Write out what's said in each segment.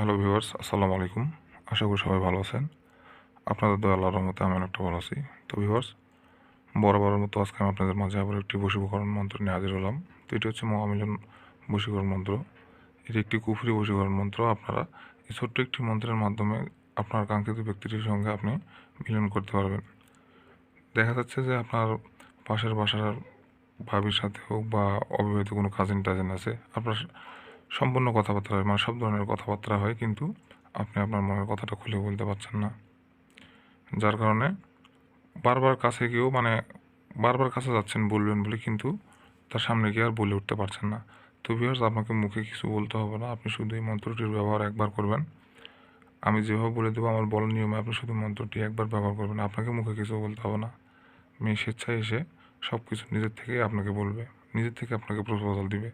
Hello viewers, আসসালামু আলাইকুম। আশা করি সবাই ভালো আছেন। আপনাদের দয়া, আল্লাহর রহমতে আমি অনেকটা ভালো আছি। তো ভিউয়ার্স, বরাবরের মতো আজকে আমি আপনাদের মাঝে আবার একটি বশীকরণ মন্ত্র নিয়ে হাজির হলাম। তো এটি হচ্ছে মহামিলন বশীকরণ মন্ত্র। এটি একটি কুফরি বশীকরণ মন্ত্র। আপনারা এই ছোট্ট একটি মন্ত্রের মাধ্যমে আপনার কাঙ্ক্ষিত ব্যক্তিটির সঙ্গে আপনি মিলন করতে পারবেন। দেখা যাচ্ছে যে আপনার পাশের বাসার ভাবির সাথে হোক বা অবিবাহিত কোনো কাজিন টাজিন আছে, আপনার সম্পূর্ণ কথাবার্তা হয় মানে সব ধরনের কথাবার্তা হয়, কিন্তু আপনি আপনার মনের কথাটা খুলে বলতে পারছেন না। যার কারণে বারবার কাছে গিয়েও মানে বারবার কাছে যাচ্ছেন বলবেন বলে, কিন্তু তার সামনে গিয়ে আর বলে উঠতে পারছেন না। তো ভিউয়ার্স আপনাকে মুখে কিছু বলতে হবে না, আপনি শুধু এই মন্ত্রটির ব্যবহার একবার করবেন। আমি যেভাবে বলে দেবো, আমার বলার নিয়মে আপনি শুধু মন্ত্রটি একবার ব্যবহার করবেন, আপনাকে মুখে কিছু বলতে হবে না। মেয়ে স্বেচ্ছায় এসে সব কিছু নিজের থেকেই আপনাকে বলবে, নিজের থেকে আপনাকে প্রপোজাল দিবে।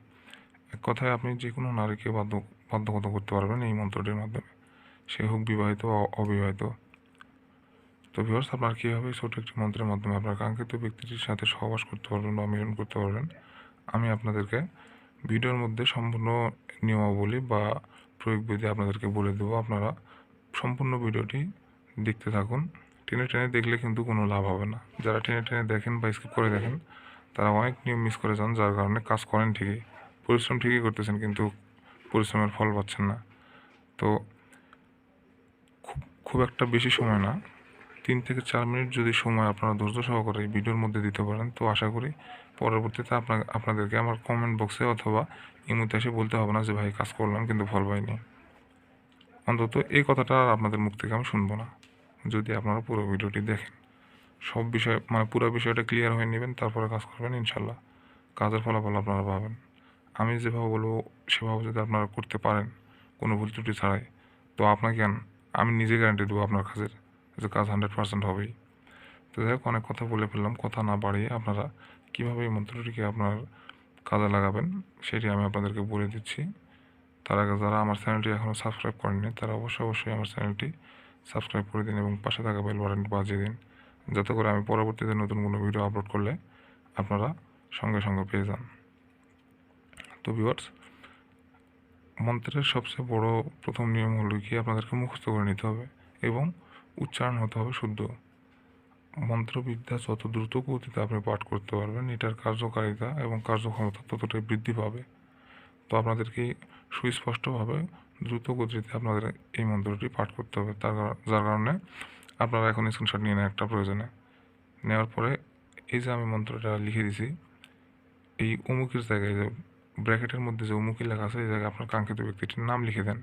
এক কথায় আপনি যে কোনো নারীকে বাধ্য বাধ্যগত করতে পারবেন এই মন্ত্রটির মাধ্যমে। সে হোক বিবাহিত অবিবাহিত। তো ভিউয়ার্স আপনার কী হবে ছোট একটি মন্ত্রের মাধ্যমে আপনার কাঙ্ক্ষিত ব্যক্তিটির সাথে সহবাস করতে পারবেন বা মিলন করতে পারবেন, আমি আপনাদেরকে ভিডিওর মধ্যে সম্পূর্ণ নিয়মাবলী বা প্রয়োগ বিধি আপনাদেরকে বলে দেবো। আপনারা সম্পূর্ণ ভিডিওটি দেখতে থাকুন। টেনে টেনে দেখলে কিন্তু কোনো লাভ হবে না। যারা টেনে টেনে দেখেন বা স্কিপ করে দেখেন, তারা অনেক নিয়ম মিস করে যান, যার কারণে কাজ করেন ঠিকই। পরিশ্রম ঠিকই করতেছেন, কিন্তু পরিশ্রমের ফল পাচ্ছেন না। তো খুব খুব একটা বেশি সময় না। তিন থেকে চার মিনিট যদি সময় আপনারা ধৈর্য সহকারে ভিডিওর মধ্যে দিতে পারেন, তো আশা করি পরবর্তীতে আপনার, আপনাদেরকে আমার কমেন্ট বক্সে অথবা ইমুতে এসে বলতে হবে না যে, ভাই, কাজ করলাম, কিন্তু ফল পাইনি। অন্তত এই কথাটা আর আপনাদের মুখ থেকে আমি শুনব না, যদি আপনারা পুরো ভিডিওটি দেখেন। সব বিষয় মানে পুরো বিষয়টা ক্লিয়ার হয়ে নেবেন, তারপরে কাজ করবেন ইনশাল্লাহ কাজের ফলাফল আপনারা পাবেন। আমি যেভাবে বলব, সেভাবে যদি আপনারা করতে পারেন, কোনো ভুল ত্রুটি ছাড়াই। তো আপনাকে আমি নিজে গ্যারান্টি দেবো আপনার কাজের যে কাজ হান্ড্রেড পার্সেন্ট হবেই। তো যাই হোক, অনেক কথা বলে ফেললাম। কথা না বাড়িয়ে আপনারা কীভাবে এই মন্ত্রটিকে আপনার কাজে লাগাবেন, সেটি আমি আপনাদেরকে বলে দিচ্ছি। তার আগে যারা আমার চ্যানেলটি এখনও সাবস্ক্রাইব করেননি, তারা অবশ্যই অবশ্যই আমার চ্যানেলটি সাবস্ক্রাইব করে দিন এবং পাশে থাকা বেল বাটনটি বাজিয়ে দিন। যাতে করে আমি পরবর্তীতে নতুন কোনো ভিডিও আপলোড করলে আপনারা সঙ্গে সঙ্গে পেয়ে যান। তো ভিউয়ার্স মন্ত্রের সবচেয়ে বড় প্রথম নিয়ম হলো কি, আপনাদেরকে মুখস্থ করে নিতে হবে এবং উচ্চারণ হতে হবে শুদ্ধ। মন্ত্রবিদ্যা যত দ্রুত গতিতে আপনি পাঠ করতে পারবেন, এটার কার্যকারিতা এবং কার্যক্ষমতা ততটাই বৃদ্ধি পাবে। তো আপনাদেরকে সুস্পষ্টভাবে দ্রুত গতিতে আপনাদের এই মন্ত্রটি পাঠ করতে হবে। তার যার কারণে আপনারা এখন স্ক্রিনশট নিয়ে নেন একটা প্রয়োজনে। নেওয়ার পরে এই যে আমি মন্ত্রটা লিখে দিছি, এই অমুকের জায়গায় ব্র্যাকেটের মধ্যে যে অমুকি লেখা আছে, এই জায়গায় আপনার কাঙ্ক্ষিত ব্যক্তিটির নাম লিখে দেন।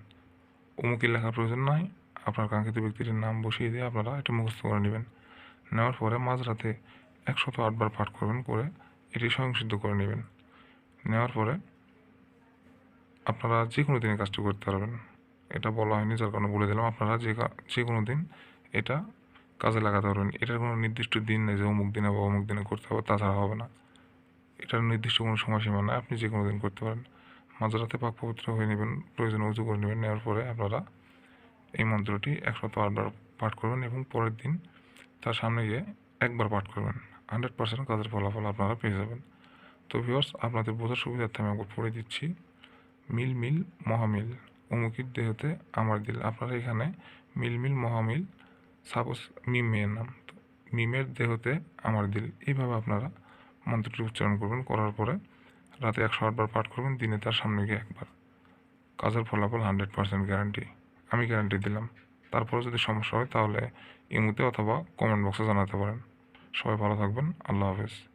অমুকি লেখার প্রয়োজন নয় আপনার কাঙ্ক্ষিত ব্যক্তিটির নাম বসিয়ে দিয়ে আপনারা এটা মুখস্থ করে নেবেন। নেওয়ার পরে মাঝরাতে একশত আটবার পাঠ করবেন করে এটি স্বয়ংসিদ্ধ করে নেবেন। নেওয়ার পরে আপনারা যে কোনো দিনে কাজটি করতে পারবেন। এটা বলা হয়নি, যার কারণে বলে দিলাম আপনারা যে যে কোনো দিন এটা কাজে লাগাতে পারবেন। এটার কোনো নির্দিষ্ট দিন নেই যে অমুক দিনে বা অমুক দিনে করতে হবে, তাছাড়া হবে না। এটার নির্দিষ্ট কোনো সময়সীমা নাই আপনি যে কোনো দিন করতে পারেন। মাঝরাতে পাক পবিত্র হয়ে নেবেন, প্রয়োজনে উঁচু করে নেবেন, নেওয়ার পরে আপনারা এই মন্ত্রটি একশত আটবার পাঠ করবেন এবং পরের দিন তার সামনে গিয়ে একবার পাঠ করবেন। হান্ড্রেড পার্সেন্ট কাজের ফলাফল আপনারা পেয়ে যাবেন। তো ভিওর্স আপনাদের বোঝার সুবিধার্থে আমি একবার পড়ে দিচ্ছি। মিল মিল মহামিল, অমুকির দেহতে আমার দিল। আপনারা এখানে মিল মিল মহামিল, সাপোজ মিম মেয়ের নাম মিমের দেহতে আমার দিল। এইভাবে আপনারা মন্ত্রটি উচ্চারণ করবেন, করার পরে রাতে একশো আটবার পাঠ করবেন, দিনে তার সামনে গিয়ে একবার। কাজের ফলাফল হান্ড্রেড পার্সেন্ট গ্যারান্টি। আমি গ্যারান্টি দিলাম। তারপরে যদি সমস্যা হয় তাহলে ইমুতে অথবা কমেন্ট বক্সে জানাতে পারেন। সবাই ভালো থাকবেন। আল্লাহ হাফেজ।